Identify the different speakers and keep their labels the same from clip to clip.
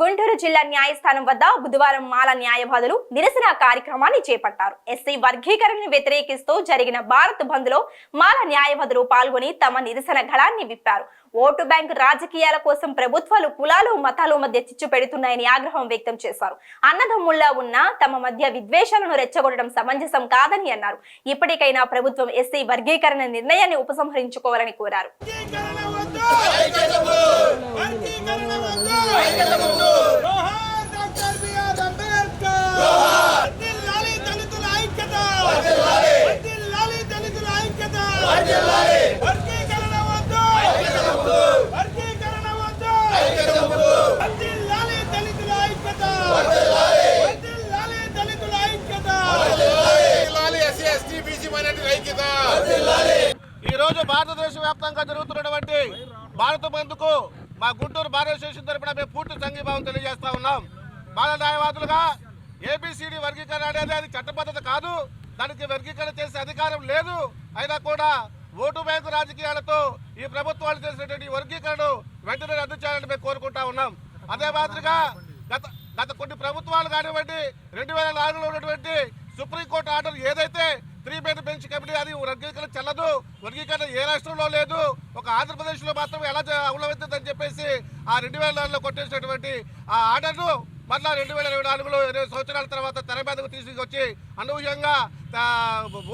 Speaker 1: గుంటూరు జిల్లా న్యాయస్థానం వద్ద బుధవారం మాల న్యాయవాదులు నిరసన కార్యక్రమాన్ని చేపట్టారు. ఎస్సీ వర్గీకరణను వ్యతిరేకిస్తూ జరిగిన భారత్ బంద్లో మాల న్యాయవాదులు పాల్గొని తమ నిరసన గళాన్ని విప్పారు. ఓటు బ్యాంకు రాజకీయాల కోసం ప్రభుత్వాలు కులాలు మతాలు మధ్య చిచ్చు పెడుతున్నాయని ఆగ్రహం వ్యక్తం చేశారు. అన్నదమ్ముల్లా ఉన్న తమ మధ్య విద్వేషాలను రెచ్చగొట్టడం సమంజసం కాదని అన్నారు. ఇప్పటికైనా ప్రభుత్వం ఎస్సీ వర్గీకరణ నిర్ణయాన్ని ఉపసంహరించుకోవాలని కోరారు.
Speaker 2: రోజు భారతదేశ వ్యాప్తంగా జరుగుతున్నటువంటి భారత బంధుకు మా గుంటూరు భారత అసోసియేషన్ తరపున మేము పూర్తి సంఘీభావం తెలియజేస్తా ఉన్నాం. బాల న్యాయవాదులుగా ఏబిసిడి వర్గీకరణ అనేది అది చట్టబద్ధత కాదు. దానికి వర్గీకరణ చేసే అధికారం లేదు. అయినా కూడా ఓటు బ్యాంకు రాజకీయాలతో ఈ ప్రభుత్వాలు చేసినటువంటి వర్గీకరణను వెంటనే రద్దు చేయాలని మేము కోరుకుంటా ఉన్నాం. అదే మాదిరిగా గత గత కొన్ని ప్రభుత్వాలు కానివ్వండి రెండు వేల నాలుగులో ఉన్నటువంటి సుప్రీంకోర్టు ఆర్డర్ ఏదైతే త్రీ బెడ్ బెంచ్ కమిటీ అది వర్గీకరణ చెల్లదు వర్గీకరణ ఏ రాష్ట్రంలో లేదు ఒక ఆంధ్రప్రదేశ్లో మాత్రం ఎలా అవులవుతుందని చెప్పేసి ఆ రెండు వేల నాలుగులో కొట్టేసినటువంటి ఆ ఆర్డర్ను మళ్ళా రెండు వేల ఇరవై నాలుగులో ఇరవై సంవత్సరాల తర్వాత తెర మీదకు తీసుకొచ్చి అనూహ్యంగా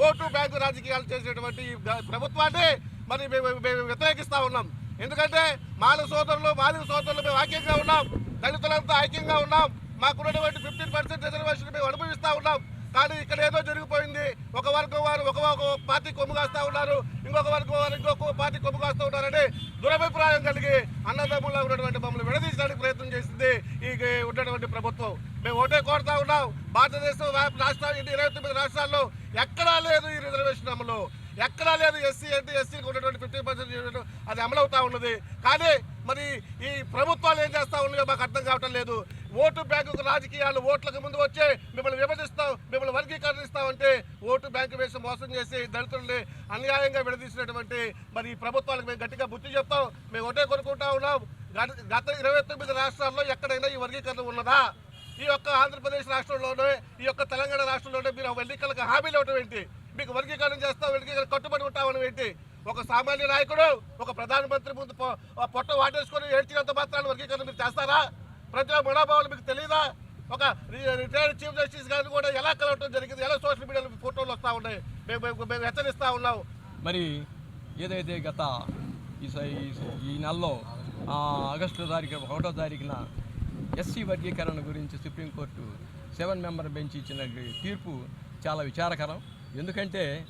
Speaker 2: ఓటు బ్యాంకు రాజకీయాలు చేసేటువంటి ఈ ప్రభుత్వాన్ని మరి మేము మేము వ్యతిరేకిస్తా ఉన్నాం. ఎందుకంటే మాలిక సోదరులు మాదిక సోదరులు మేము ఐక్యంగా ఉన్నాం. దళితులంతా ఐక్యంగా ఉన్నాం. మాకున్నటువంటి ఫిఫ్టీన్ పర్సెంట్ రిజర్వేషన్ మేము అనుభవిస్తూ ఉన్నాం. కానీ ఇక్కడ ఏదో జరిగిపోయింది ఒక వర్గం వారు ఒక పార్టీ కొమ్ము కాస్తా ఉన్నారు ఇంకొక వర్గం వారు ఇంకొక పార్టీ కొమ్ము కాస్తూ ఉన్నారని దురభిప్రాయం కలిగి అన్నదమ్ముల్లో ఉన్నటువంటి మమ్మల్ని విడదీసడానికి ప్రయత్నం చేసింది ఈ ఉన్నటువంటి ప్రభుత్వం. మేము ఓటే కోరుతా ఉన్నాం. భారతదేశం రాష్ట్రాలు ఇరవై తొమ్మిది రాష్ట్రాల్లో ఎక్కడా లేదు ఈ రిజర్వేషన్ అమలు. ఎక్కడా లేదు ఎస్సీ అంటే ఎస్సీకి ఉన్నటువంటి ఫిఫ్టీ పర్సెంట్ అది అమలవుతా ఉన్నది. కానీ మరి ఈ ప్రభుత్వాలు ఏం చేస్తా ఉన్నాయో మాకు అర్థం కావటం లేదు. ఓటు బ్యాంకు రాజకీయాలు ఓట్లకు ముందు వచ్చే మిమ్మల్ని విభజిస్తాం మిమ్మల్ని వర్గీకరణిస్తామంటే ఓటు బ్యాంకు వేసి మోసం చేసి దళితుల్ని అన్యాయంగా విడదీసినటువంటి మరి ఈ ప్రభుత్వాలకు మేము గట్టిగా బుద్ధి చెప్తాం. మేము ఒకటే కొనుక్కుంటా ఉన్నాం. గత- గత ఇరవై తొమ్మిది రాష్ట్రాల్లో ఎక్కడైనా ఈ వర్గీకరణ ఉన్నదా? ఈ యొక్క ఆంధ్రప్రదేశ్ రాష్ట్రంలోనే ఈ యొక్క తెలంగాణ రాష్ట్రంలోనే మీరు ఎన్నికలకు హామీలు ఇవ్వటం ఏంటి? మీకు వర్గీకరణ చేస్తాం వర్గీకరణ కట్టుబడి ఉంటామని ఏంటి? ఒక సామాన్య నాయకుడు ఒక ప్రధానమంత్రి ముందు పొట్ట వాటేసుకొని ఏడ్చినంత మాత్రాన్ని వర్గీకరణ మీరు చేస్తారా? ప్రజల మనోభావాలు మీకు తెలియదా ఒక రిటైర్డ్ చీఫ్ జస్టిస్ గారిని కూడా ఎలా కలవటం జరిగింది? ఎలా సోషల్ మీడియాలో ఫోటోలు వస్తూ ఉన్నాయి? మేము మేము- హెచ్చరిస్తూ ఉన్నాం.
Speaker 3: మరి ఏదైతే గత ఈ ఈ ఈ నెలలో ఆగస్టు తారీఖు ఒకటో తారీఖున ఎస్సీ వర్గీకరణ గురించి సుప్రీంకోర్టు సెవెన్ మెంబర్ బెంచ్ ఇచ్చిన తీర్పు చాలా విచారకరం. ఎందుకంటే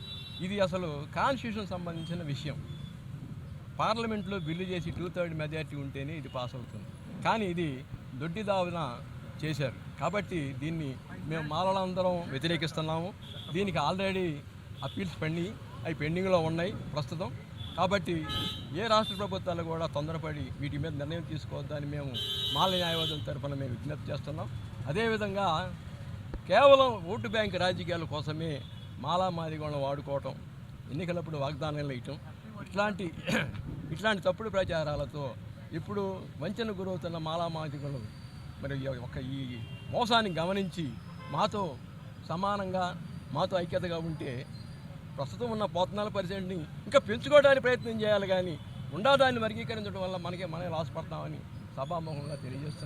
Speaker 3: ఇది అసలు కాన్స్టిట్యూషన్ సంబంధించిన విషయం. పార్లమెంట్లో బిల్లు చేసి టూ థర్డ్ మెజార్టీ ఉంటేనే ఇది పాస్ అవుతుంది. కానీ ఇది దొడ్డి దావన చేశారు. కాబట్టి దీన్ని మేము మాలలందరం వ్యతిరేకిస్తున్నాము. దీనికి ఆల్రెడీ అప్పీల్స్ పండి అవి పెండింగ్లో ఉన్నాయి ప్రస్తుతం. కాబట్టి ఏ రాష్ట్ర ప్రభుత్వాలు కూడా తొందరపడి వీటి మీద నిర్ణయం తీసుకోవద్దని మేము మాల న్యాయవాదుల తరఫున మేము విజ్ఞప్తి చేస్తున్నాం. అదేవిధంగా కేవలం ఓటు బ్యాంక్ రాజకీయాల కోసమే మాలా మాదిగోళ్ళని వాడుకోవటం ఎన్నికలప్పుడు వాగ్దానాలు ఇవ్వటం ఇట్లాంటి ఇట్లాంటి తప్పుడు ప్రచారాలతో ఇప్పుడు వంచన గురవుతున్న మాలా మాదిగలు మరి ఒక ఈ మోసాన్ని గమనించి మాతో సమానంగా మాతో ఐక్యతగా ఉంటే ప్రస్తుతం ఉన్న పోతనాల పరిస్థితిని ఇంకా పెంచుకోవడానికి ప్రయత్నం చేయాలి కానీ ఉండాదాన్ని వర్గీకరించడం వల్ల మనకే మనమే లాస్ పడతామని సభాముఖంగా తెలియజేస్తున్నాం.